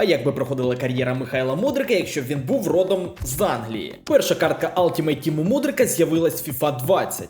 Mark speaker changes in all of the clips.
Speaker 1: А як би проходила кар'єра Михайла Мудрика, якщо б він був родом з Англії? Перша картка Ultimate Team Мудрика з'явилась FIFA 20.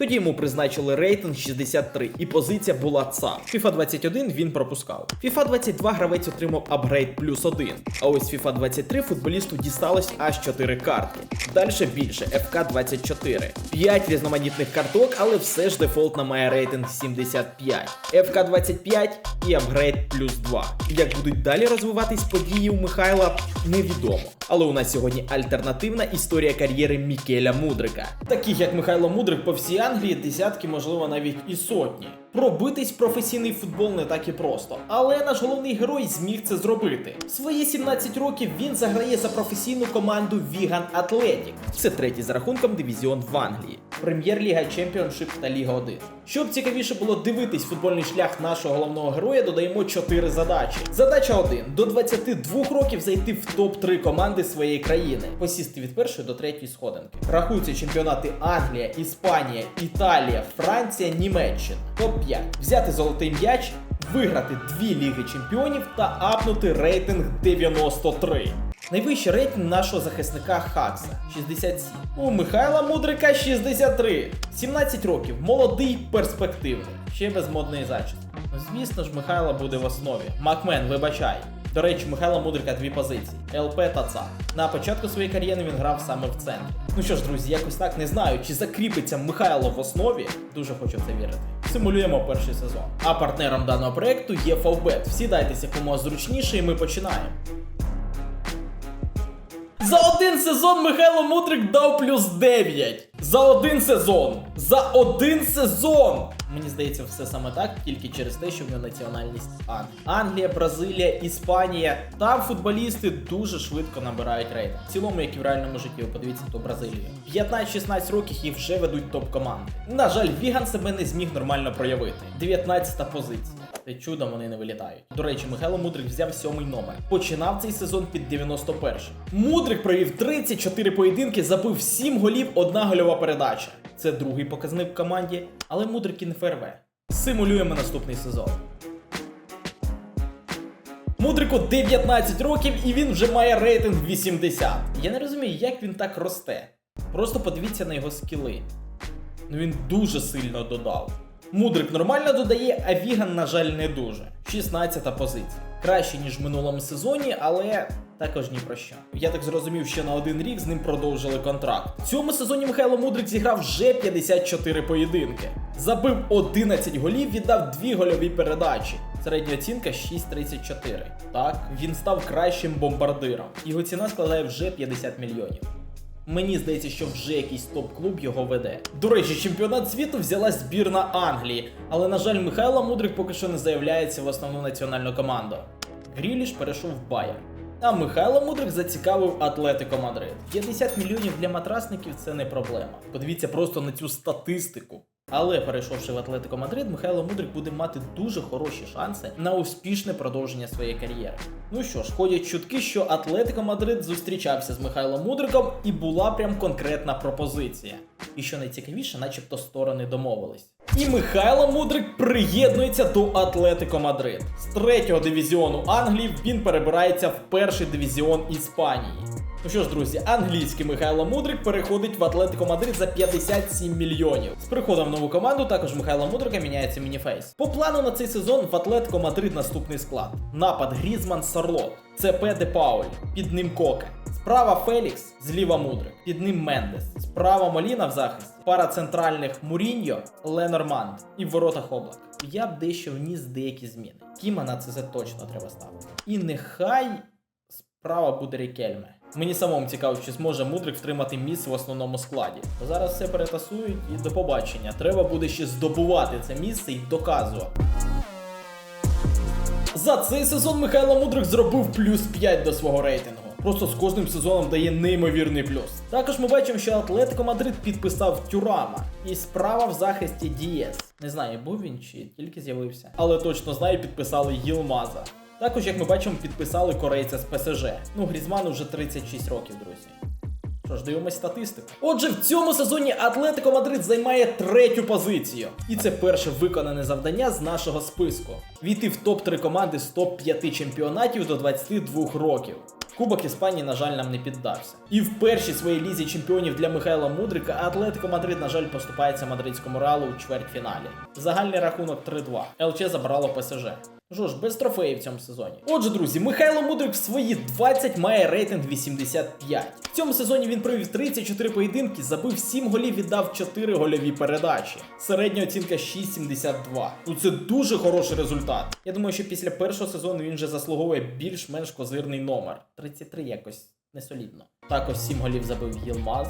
Speaker 1: Тоді йому призначили рейтинг 63, і позиція була ЦА. FIFA 21 він пропускав. FIFA 22 гравець отримав апгрейд плюс 1. А ось FIFA 23 футболісту дісталось аж 4 картки. Далі більше FK 24. 5 різноманітних карток, але все ж дефолтна має рейтинг 75. FK 25 і апгрейд плюс 2. Як будуть далі розвиватись події у Михайла, невідомо. Але у нас сьогодні альтернативна історія кар'єри Мікеля Мудрика. Таких як Михайло Мудрик по всій Англії десятки, можливо, навіть і сотні. Пробитись професійний футбол не так і просто, але наш головний герой зміг це зробити. Свої 17 років він заграє за професійну команду Віган Атлетік. Це третій за рахунком дивізіон в Англії. Прем'єр-ліга Чемпіоншип та Ліга 1. Щоб цікавіше було дивитись футбольний шлях нашого головного героя, додаємо 4 задачі. Задача 1. До 22 років зайти в топ-3 команди своєї країни, посісти від першої до третьої сходинки. Рахуються чемпіонати Англія, Іспанія, Італія, Франція, Німеччина. Топ-5. Взяти золотий м'яч, виграти дві ліги чемпіонів та апнути рейтинг 93. Найвищий рейтинг нашого захисника Хакса 67. У Михайла Мудрика 63. 17 років, молодий, перспективний, ще без модної зачіски. Ну, звісно ж, Михайло буде в основі. Макмен, вибачай. До речі, Михайло Мудрика дві позиції: ЛП та ЦА. На початку своєї кар'єри він грав саме в центрі. Ну що ж, друзі, якось так не знаю, чи закріпиться Михайло в основі. Дуже хочу це вірити. Симулюємо перший сезон. А партнером даного проекту є Фавбет. Всі дайтеся кому зручніше, і ми починаємо. За один сезон Михайло Мудрик дав плюс 9. За один сезон. За один сезон. Мені здається, все саме так, тільки через те, що в нього національність Англія. Англія, Бразилія, Іспанія. Там футболісти дуже швидко набирають рейтинг. В цілому, як і в реальному житті, подивіться ту Бразилію. 15-16 років і вже ведуть топ-команди. На жаль, Віган себе не зміг нормально проявити. 19-та позиція. Чудом вони не вилітають. До речі, Михайло Мудрик взяв сьомий номер. Починав цей сезон під 91. Мудрик провів 34 поєдинки, забив 7 голів, одна гольова передача. Це другий показник в команді, але Мудрик і ФРВ. Симулюємо наступний сезон. Мудрику 19 років і він вже має рейтинг 80. Я не розумію, як він так росте. Просто подивіться на його скіли. Ну він дуже сильно додав. Мудрик нормально додає, а Віган, на жаль, не дуже. 16 позиція. Краще, ніж в минулому сезоні, але також ні про що. Я так зрозумів, що на один рік з ним продовжили контракт. В цьому сезоні Михайло Мудрик зіграв вже 54 поєдинки. Забив 11 голів, віддав 2 гольові передачі. Середня оцінка 6,34. Так, він став кращим бомбардиром. Його ціна складає вже 50 мільйонів. Мені здається, що вже якийсь топ-клуб його веде. До речі, чемпіонат світу взяла збірна Англії, але, на жаль, Михайло Мудрик поки що не заявляється в основну національну команду. Гріліш перейшов в Байер. А Михайло Мудрик зацікавив Атлетико Мадрид. 50 мільйонів для матрасників це не проблема. Подивіться просто на цю статистику. Але перейшовши в Атлетико Мадрид, Михайло Мудрик буде мати дуже хороші шанси на успішне продовження своєї кар'єри. Ну що ж, ходять чутки, що Атлетико Мадрид зустрічався з Михайлом Мудриком і була прям конкретна пропозиція. І що найцікавіше, начебто сторони домовились. І Михайло Мудрик приєднується до Атлетико Мадрид. З третього дивізіону Англії він перебирається в перший дивізіон Іспанії. Ну що ж, друзі, англійський Михайло Мудрик переходить в Атлетико Мадрид за 57 мільйонів. З приходом в нову команду також Михайло Мудрика міняється мініфейс. По плану на цей сезон в Атлетико Мадрид наступний склад: напад Грізман Сарлот, ЦП Де Пауль, під ним Коке. Справа Фелікс, зліва Мудрик, під ним Мендес. Справа Моліна в захист, пара центральних Муріньо, Ленорманд і в воротах Облак. Я б дещо вніс деякі зміни. Кіма на ЦЗ точно треба ставити. І нехай справа буде Рікельме. Мені самому цікаво, чи зможе Мудрик втримати місце в основному складі. Зараз все перетасують і до побачення. Треба буде ще здобувати це місце і доказувати. За цей сезон Михайло Мудрик зробив плюс 5 до свого рейтингу. Просто з кожним сезоном дає неймовірний плюс. Також ми бачимо, що Атлетико Мадрид підписав Тюрама. І справа в захисті Дієс. Не знаю, був він чи тільки з'явився. Але точно знаю, підписали Їлмаза. Також, як ми бачимо, підписали корейця з ПСЖ. Ну, Грізману вже 36 років, друзі. Що ж, дивимось статистику. Отже, в цьому сезоні Атлетико Мадрид займає третю позицію. І це перше виконане завдання з нашого списку: війти в топ-3 команди з топ-5 чемпіонатів до 22 років. Кубок Іспанії, на жаль, нам не піддався. І в першій своїй лізі чемпіонів для Михайла Мудрика Атлетико Мадрид, на жаль, поступається мадридському реалу у чвертьфіналі. Загальний рахунок 3-2. ЛЧ забрало ПСЖ. Що ж, без трофеїв в цьому сезоні. Отже, друзі, Михайло Мудрик в свої 20 має рейтинг 85. В цьому сезоні він провів 34 поєдинки, забив 7 голів, віддав 4 гольові передачі. Середня оцінка 6,72. Ну це дуже хороший результат. Я думаю, що після першого сезону він вже заслуговує більш-менш козирний номер. 33 якось несолідно. Також 7 голів забив Єлмаз.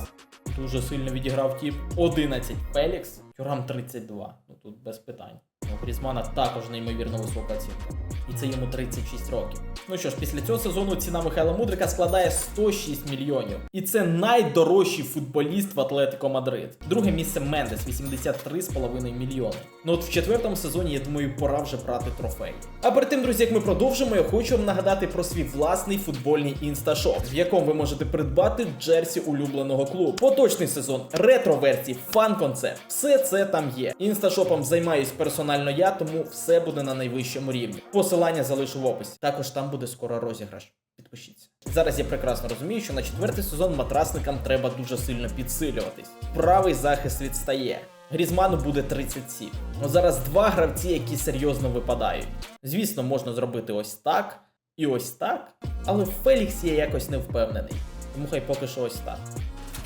Speaker 1: Дуже сильно відіграв тіп. 11 Фелікс. Тюрам 32. Ну тут без питань. Грізмана також неймовірно висока оцінка. І це йому 36 років. Ну що ж, після цього сезону ціна Михайла Мудрика складає 106 мільйонів. І це найдорожчий футболіст в Атлетико Мадрид. Друге місце Мендес 83,5 мільйони. Ну от в четвертому сезоні, я думаю, пора вже брати трофей. А перед тим, друзі, як ми продовжимо, я хочу вам нагадати про свій власний футбольний інсташоп, в якому ви можете придбати джерсі улюбленого клубу. Поточний сезон, ретро-версії, фан-концепт. Все це там є. Інсташопом займаюсь персонально я, тому все буде на найвищому рівні. Посилання залишу в описі. Також там буде скоро розіграш. Підпишіться. Зараз я прекрасно розумію, що на четвертий сезон матрасникам треба дуже сильно підсилюватись. Правий захист відстає. Грізману буде 37. Ну зараз два гравці, які серйозно випадають. Звісно, можна зробити ось так і ось так, але в Феліксі я якось не впевнений. Тому хай поки що ось так.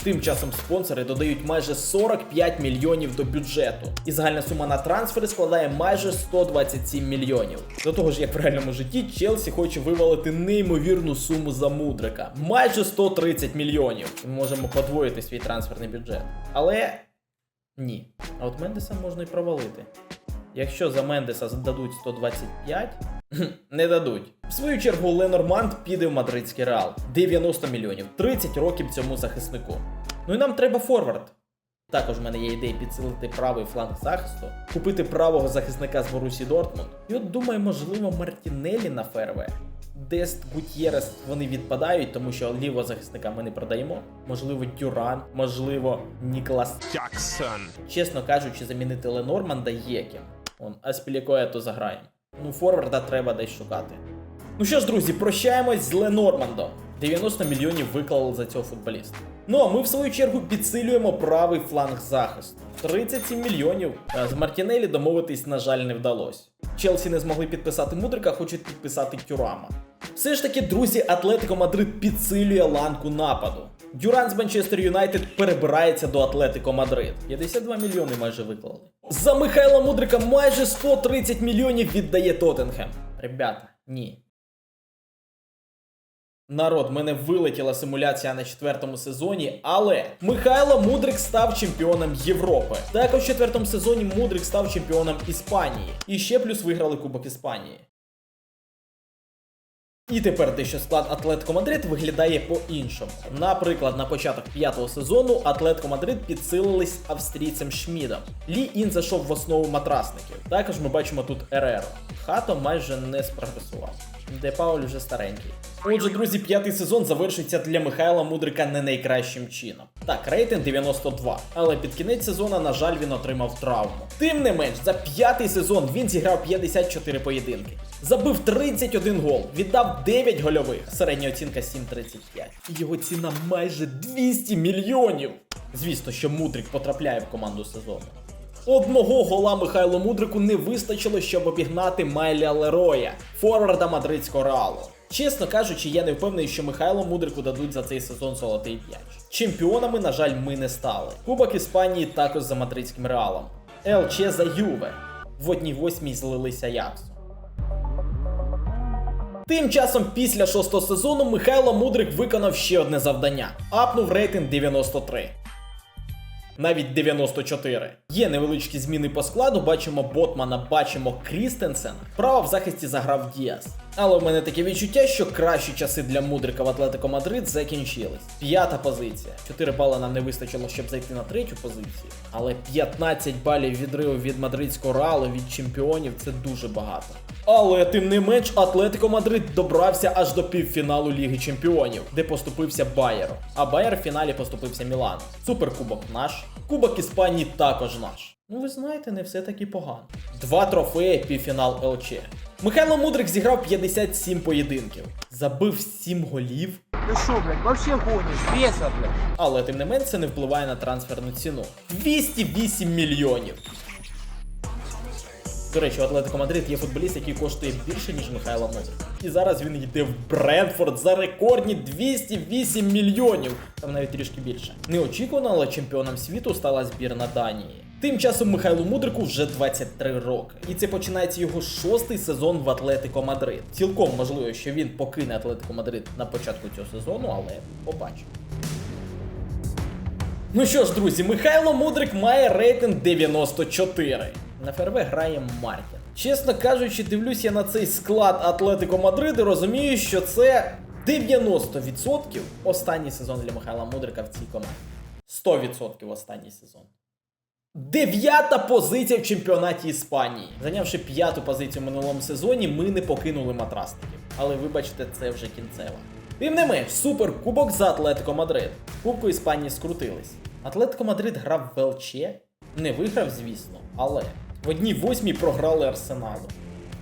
Speaker 1: Тим часом спонсори додають майже 45 мільйонів до бюджету, і загальна сума на трансфери складає майже 127 мільйонів. До того ж, як в реальному житті, Челсі хоче вивалити неймовірну суму за мудрика майже 130 мільйонів. Ми можемо подвоїти свій трансферний бюджет. Але ні. А от Мендеса можна і провалити. Якщо за Мендеса дадуть 125, не дадуть. В свою чергу Ленорманд піде в мадридський реал. 90 мільйонів, 30 років цьому захиснику. Ну і нам треба форвард. Також в мене є ідея підсилити правий фланг захисту, купити правого захисника з Борусі Дортмунд. І от думаю, можливо, Мартінелі на ферве. Дест Гутєрес вони відпадають, тому що лівого захисника ми не продаємо. Можливо, Дюран, можливо, Ніклас
Speaker 2: Jackson.
Speaker 1: Чесно кажучи, замінити Ленорманда є ким. Он, Аспілікоя то заграємо. Ну, форварда треба десь шукати. Ну що ж, друзі, прощаємось з Ленормандом. 90 мільйонів виклали за цього футболіста. Ну а ми в свою чергу підсилюємо правий фланг захисту. 37 мільйонів. З Мартінелі домовитись, на жаль, не вдалося. Челсі не змогли підписати Мудрика, хочуть підписати Тюрама. Все ж таки, друзі, Атлетико Мадрид підсилює ланку нападу. Дюран з Манчестер Юнайтед перебирається до Атлетико Мадрид. 52 мільйони майже виклали. За Михайла Мудрика майже 130 мільйонів віддає Тоттенхем. Ребята, ні. Народ, мене вилетіла симуляція на четвертому сезоні, але Михайло Мудрик став чемпіоном Європи. Також в четвертому сезоні Мудрик став чемпіоном Іспанії. І ще плюс виграли Кубок Іспанії. І тепер дещо склад Атлетико Мадрид виглядає по-іншому. Наприклад, на початок п'ятого сезону Атлетико Мадрид підсилились австрійцем Шмідом. Лі Ін зайшов в основу матрасників. Також ми бачимо тут Ереро. Хато майже не спрогресував. Де Пауль вже старенький. Отже, друзі, п'ятий сезон завершується для Михайла Мудрика не найкращим чином. Так, рейтинг 92, але під кінець сезону, на жаль, він отримав травму. Тим не менш, за п'ятий сезон він зіграв 54 поєдинки, забив 31 гол, віддав 9 гольових, середня оцінка 7,35. І його ціна майже 200 мільйонів. Звісно, що Мудрик потрапляє в команду сезону. Одного гола Михайло Мудрику не вистачило, щоб обігнати Майля Лероя, форварда мадридського реалу. Чесно кажучи, я не впевнений, що Михайло Мудрику дадуть за цей сезон золотий м'яч. Чемпіонами, на жаль, ми не стали. Кубок Іспанії також за мадридським реалом. ЛЧ за Юве. В одній восьмій злилися Яксу. Тим часом після шостого сезону Михайло Мудрик виконав ще одне завдання: апнув рейтинг 93. Навіть 94. Є невеличкі зміни по складу. Бачимо Ботмана, бачимо Крістенсена. Право в захисті заграв Діас. Але в мене таке відчуття, що кращі часи для Мудрика в Атлетико Мадрид закінчились. П'ята позиція. 4 бали нам не вистачило, щоб зайти на третю позицію. Але 15 балів відриву від мадридського реалу від чемпіонів це дуже багато. Але тим не менш Атлетико Мадрид добрався аж до півфіналу Ліги Чемпіонів, де поступився Байеру. А Байер в фіналі поступився Мілану. Суперкубок наш, Кубок Іспанії також наш. Ну ви знаєте, не все таки погано. Два трофеї півфінал ЛЧ. Михайло Мудрик зіграв 57 поєдинків, забив 7 голів,
Speaker 2: Ты шо, блядь, вообще гонишь? Беса, блядь.
Speaker 1: але тим не менш це не впливає на трансферну ціну. 208 мільйонів. До речі, у Атлетико Мадрид є футболіст, який коштує більше, ніж Михайло Мудрик. І зараз він йде в Брентфорд за рекордні 208 мільйонів. Там навіть трішки більше. Неочікувано, але чемпіоном світу стала збірна Данії. Тим часом Михайлу Мудрику вже 23 роки. І це починається його шостий сезон в Атлетико Мадрид. Цілком можливо, що він покине Атлетико Мадрид на початку цього сезону, але побачимо. Ну що ж, друзі, Михайло Мудрик має рейтинг 94. На ФРВ грає Мартін. Чесно кажучи, дивлюсь я на цей склад Атлетико Мадрид і розумію, що це 90% останній сезон для Михайла Мудрика в цій команді. 100% останній сезон. Дев'ята позиція в чемпіонаті Іспанії. Зайнявши п'яту позицію в минулому сезоні, ми не покинули матрасників. Але вибачте, це вже кінцева. Тим не менш, суперкубок за Атлетико Мадрид. Кубку Іспанії скрутились. Атлетико Мадрид грав в ЛЧ, не виграв, звісно, але в одній восьмій програли Арсеналу.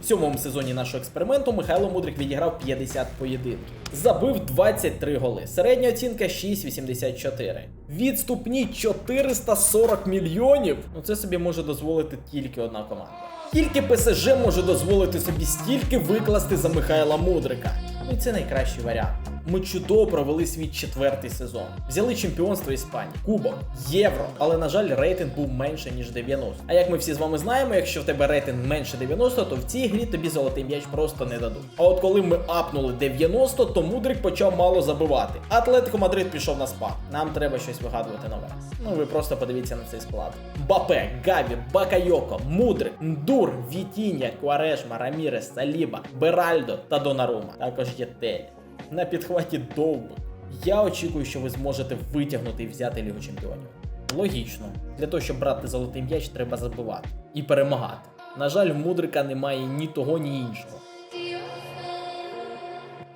Speaker 1: В сьомому сезоні нашого експерименту Михайло Мудрик відіграв 50 поєдинків. Забив 23 голи. Середня оцінка 6,84. Відступні 440 мільйонів. Ну це собі може дозволити тільки одна команда. Тільки ПСЖ може дозволити собі стільки викласти за Михайла Мудрика. Ну і це найкращий варіант. Ми чудово провели свій четвертий сезон. Взяли чемпіонство Іспанії, Кубок, Євро, але на жаль, рейтинг був менше ніж 90. А як ми всі з вами знаємо, якщо в тебе рейтинг менше 90, то в цій грі тобі золотий м'яч просто не дадуть. А от коли ми апнули 90, то Мудрик почав мало забивати. Атлетико Мадрид пішов на спад. Нам треба щось вигадувати нове. Ну ви просто подивіться на цей склад. Бапе, Гаві, Бакайоко, Мудрик, Ндур, Вітіння, Куарешма, Рамірес, Саліба, Беральдо та Донарума. Також є Тель. На підхваті довбик. Я очікую, що ви зможете витягнути і взяти Лігу Чемпіонів. Логічно, для того, щоб брати золотий м'яч, треба забивати і перемагати. На жаль, в Мудрика немає ні того, ні іншого.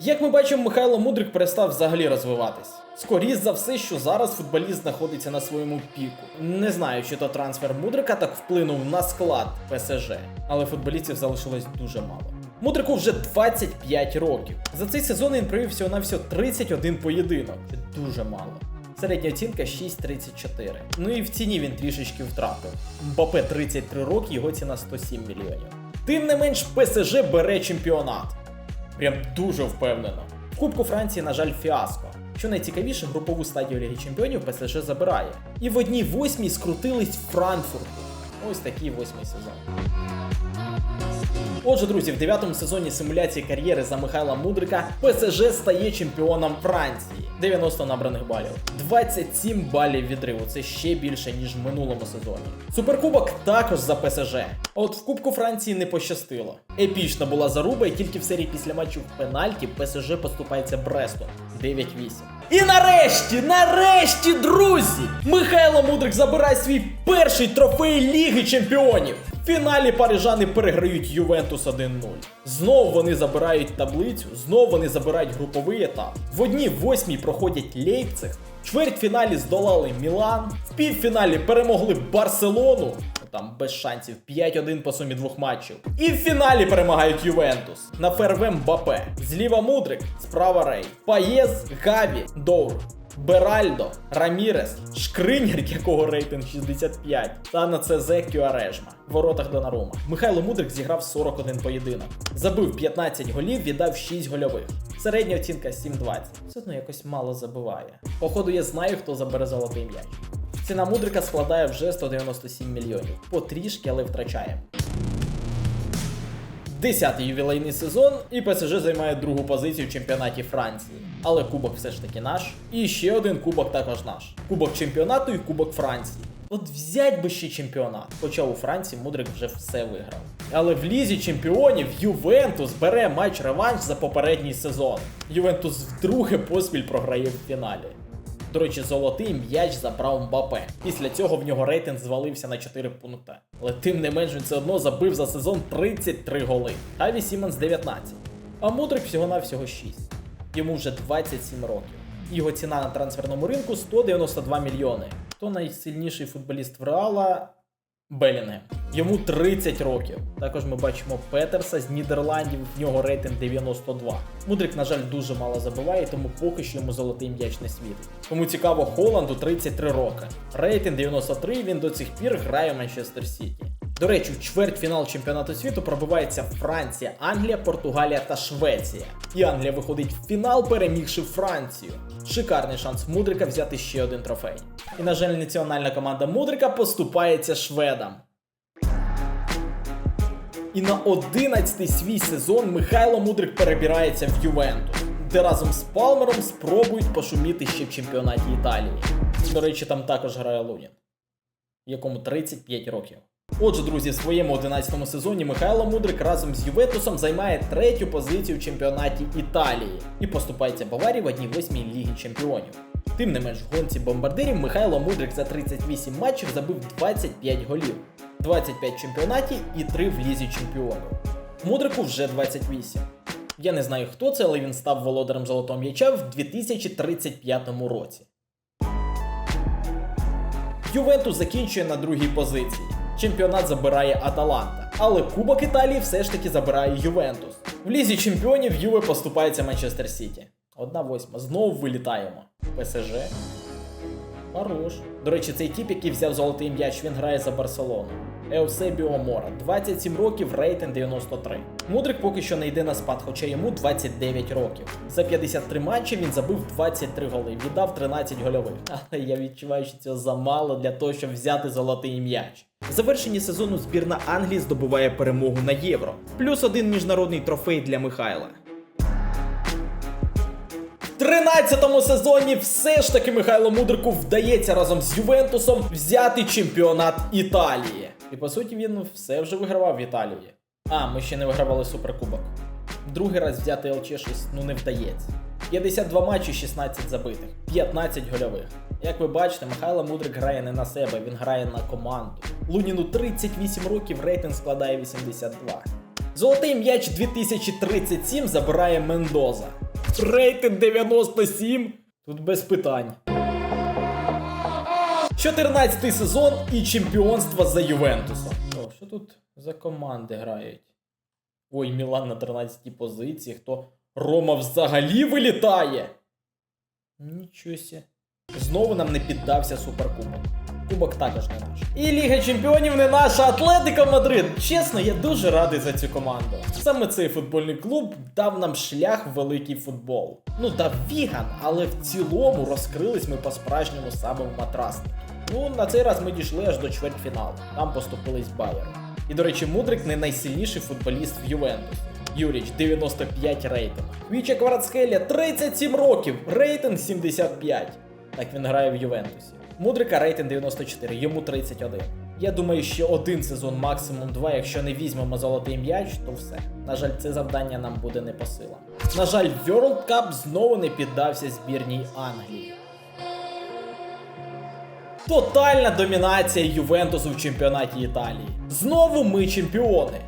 Speaker 1: Як ми бачимо, Михайло Мудрик перестав взагалі розвиватись. Скоріше за все, що зараз футболіст знаходиться на своєму піку. Не знаю, чи то трансфер Мудрика так вплинув на склад ПСЖ, але футболістів залишилось дуже мало. Мудрику вже 25 років. За цей сезон він провів всього на всього 31 поєдинок. Це дуже мало. Середня оцінка 6,34. Ну і в ціні він трішечки втратив. Мбапе 33 роки, його ціна 107 мільйонів. Тим не менш, ПСЖ бере чемпіонат. Прям дуже впевнено. В Кубку Франції, на жаль, фіаско. Що найцікавіше, групову стадію Ліги Чемпіонів ПСЖ забирає. І в одній восьмій скрутились Франкфурту. Ось такий восьмий сезон. Отже, друзі, в дев'ятому сезоні симуляції кар'єри за Михайла Мудрика ПСЖ стає чемпіоном Франції. 90 набраних балів. 27 балів відриву. Це ще більше, ніж в минулому сезоні. Суперкубок також за ПСЖ. От в Кубку Франції не пощастило. Епічна була заруба, і тільки в серії після матчу в пенальті ПСЖ поступається Бресту 9-8. І нарешті, нарешті, друзі! Михайло Мудрик забирає свій перший трофей Ліги Чемпіонів. В фіналі парижани переграють Ювентус 1-0. Знов вони забирають таблицю, знов вони забирають груповий етап. В одній восьмій проходять Лейпциг, в чвертьфіналі здолали Мілан, в півфіналі перемогли Барселону. ну, Там без шансів 5-1 по сумі двох матчів. І в фіналі перемагають Ювентус. На ферве Мбапе. Зліва Мудрик, справа Рей. Паєз, Гаві, Доур. Беральдо, Рамірес, Шкриняр, якого рейтинг 65, та на ЦЗ Кюарешма. В воротах Донарума. Михайло Мудрик зіграв 41 поєдинок. Забив 15 голів, віддав 6 гольових. Середня оцінка 7,20. Все одно якось мало забиває. Походу, я знаю, хто забере золотий м'яч. Ціна Мудрика складає вже 197 мільйонів. Потрішки, але втрачає. Десятий ювілейний сезон, і ПСЖ займає другу позицію в чемпіонаті Франції. Але кубок все ж таки наш. І ще один кубок також наш. Кубок чемпіонату і кубок Франції. От взять би ще чемпіонат. Хоча у Франції Мудрик вже все виграв. Але в лізі чемпіонів Ювентус бере матч реванш за попередній сезон. Ювентус вдруге поспіль програє в фіналі. До речі, золотий м'яч забрав Мбапе. Після цього в нього рейтинг звалився на 4 пункти. Але тим не менш він все одно забив за сезон 33 голи. Аві Сімонс 19. А Мудрик всього-навсього 6. Йому вже 27 років. Його ціна на трансферному ринку 192 мільйони. Хто найсильніший футболіст в Реала? Белінгем. Йому 30 років. Також ми бачимо Петерса з Нідерландів, в нього рейтинг 92. Мудрик, на жаль, дуже мало забиває, тому поки що йому золотий м'яч не світ. Кому цікаво, Холланду 33 роки. Рейтинг 93, він до цих пір грає в Манчестер Сіті. До речі, в чвертьфінал чемпіонату світу пробивається Франція, Англія, Португалія та Швеція. І Англія виходить в фінал, перемігши Францію. Шикарний шанс Мудрика взяти ще один трофей. І, на жаль, національна команда Мудрика поступається шведам. І на 11-й свій сезон Михайло Мудрик перебирається в Ювентус, де разом з Палмером спробують пошуміти ще в чемпіонаті Італії. До речі, там також грає Лунін, якому 35 років. Отже, друзі, в своєму 11-му сезоні Михайло Мудрик разом з Ювентусом займає третю позицію в чемпіонаті Італії і поступається Баварії в 1-8 Ліги Чемпіонів. Тим не менш, в гонці бомбардирів Михайло Мудрик за 38 матчів забив 25 голів, 25 в чемпіонаті і 3 в лізі чемпіонів. Мудрику вже 28. Я не знаю хто це, але він став володарем золотого м'яча в 2035 році. Ювентус закінчує на другій позиції. Чемпіонат забирає Аталанта. Але Кубок Італії все ж таки забирає Ювентус. В лізі чемпіонів Юве поступається Манчестер Сіті. Одна восьма. Знову вилітаємо. ПСЖ. Хорош. До речі, цей тип, який взяв золотий м'яч, він грає за Барселону. Еусебіо Мора, 27 років, рейтинг 93. Мудрик поки що не йде на спад, хоча йому 29 років. За 53 матчі він забив 23 голи, віддав 13 гольових. Але я відчуваю, що цього замало для того, щоб взяти золотий м'яч. В завершенні сезону збірна Англії здобуває перемогу на євро. Плюс один міжнародний трофей для Михайла. В 13-му сезоні все ж таки Михайло Мудрику вдається разом з Ювентусом взяти чемпіонат Італії. І по суті він все вже вигравав в Італії. А, ми ще не вигравали суперкубок. Другий раз взяти ЛЧ щось ну не вдається. 52 матчі, 16 забитих, 15 гольових. Як ви бачите, Михайло Мудрик грає не на себе, він грає на команду. Луніну 38 років, рейтинг складає 82. Золотий м'яч 2037 забирає Мендоза. Рейтинг 97. Тут без питань. 14-й сезон і чемпіонство за Ювентусом. О, що тут за команди грають? Ой, Мілан на 13-й позиції. Хто? Рома взагалі вилітає. Нічого сі. Знову нам не піддався суперкубок. Кубок також не наш. І Ліга Чемпіонів не наша Атлетика Мадрид. Чесно, я дуже радий за цю команду. Саме цей футбольний клуб дав нам шлях в великий футбол. Ну дав віган, але в цілому розкрились ми по-справжньому саме в матрасники. Ну, на цей раз ми дійшли аж до чвертьфіналу. Там поступились Байер. І, до речі, Мудрик не найсильніший футболіст в Ювентусі. Юріч 95 рейтинг. Віча Кварацхелія 37 років, рейтинг 75. Так він грає в Ювентусі. Мудрика рейтинг 94, йому 31. Я думаю, ще один сезон, максимум два. Якщо не візьмемо золотий м'яч, то все. На жаль, це завдання нам буде не по силам. На жаль, World Cup знову не піддався збірній Англії. Тотальна домінація Ювентусу в чемпіонаті Італії. Знову ми чемпіони.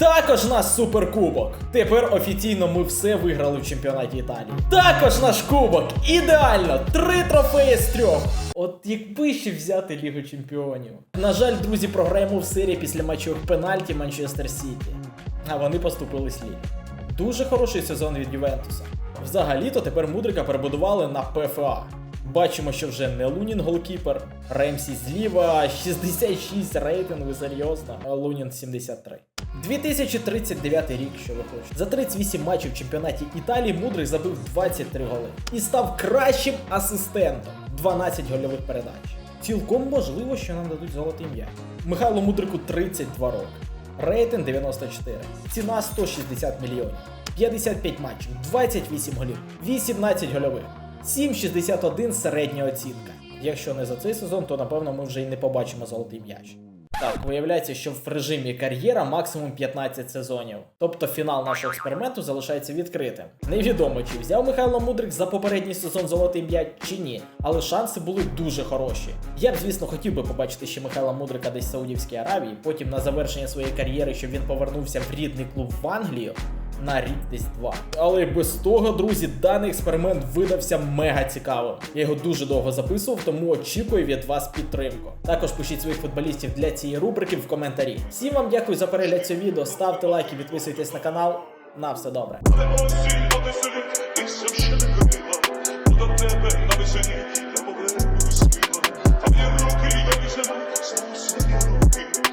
Speaker 1: Також наш суперкубок. Тепер офіційно ми все виграли в чемпіонаті Італії. Також наш кубок. Ідеально! Три трофеї з трьох. От якби ще взяти Лігу Чемпіонів. На жаль, друзі, програємо в серії після матчових пенальті Манчестер Сіті. А вони поступили слід. Дуже хороший сезон від Ювентуса. Взагалі-то тепер Мудрика перебудували на ПФА. Бачимо, що вже не Лунін голкіпер, Ремсі зліва, 66 рейтинг, ви серйозно, а Лунін 73. 2039 рік, що ви хочете. За 38 матчів в чемпіонаті Італії Мудрик забив 23 голи і став кращим асистентом 12 гольових передач. Цілком можливо, що нам дадуть золотий м'яч. Михайло Мудрику 32 роки. Рейтинг 94. Ціна 160 мільйонів. 55 матчів, 28 голів, 18 гольових, 7,61 середня оцінка. Якщо не за цей сезон, то напевно ми вже й не побачимо золотий м'яч. Так, виявляється, що в режимі кар'єра максимум 15 сезонів. Тобто фінал нашого експерименту залишається відкритим. Невідомо, чи взяв Михайло Мудрик за попередній сезон золотий м'яч чи ні, але шанси були дуже хороші. Я б, звісно, хотів би побачити ще Михайла Мудрика десь в Саудівській Аравії, потім на завершення своєї кар'єри, щоб він повернувся в рідний клуб в Англію на рік десь два. Але без того, друзі, даний експеримент видався мега цікавим. Я його дуже довго записував, тому очікую від вас підтримку. Також пишіть своїх футболістів для цієї рубрики в коментарі. Всім вам дякую за перегляд цього відео. Ставте лайки, підписуйтесь на канал. На все добре.